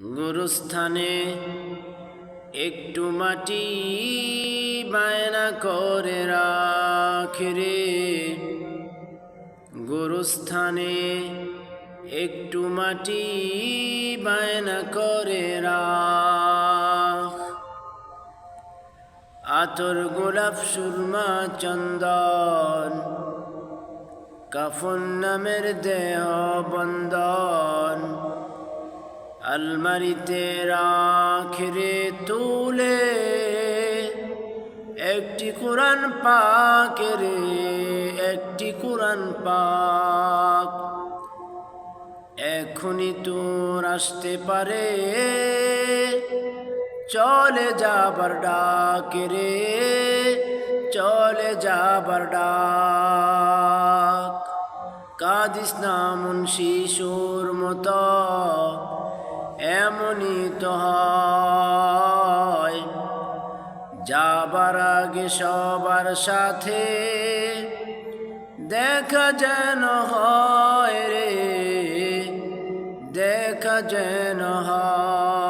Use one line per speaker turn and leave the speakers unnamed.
গুরুস্থানে একটু মাটি বায়না করে রাখরে গুরুস্থানে একটু মাটি বায়না করে আতর গোলাপ সুরমা চন্দন, কাফন নামের দেহ বন্দন আলমারিতে রাখরে তুলে একটি কোরআন পাক রে একটি কোরআন পাক। এখনই তোর আসতে পারে, চলে যাবার ডাক রে, চলে যাবার ডাক। কাদিস না মুন্সি সুর মতো এমনই তো হয়। যাবার আগে সবার সাথে দেখা যেন হয় রে দেখা যেন হয়।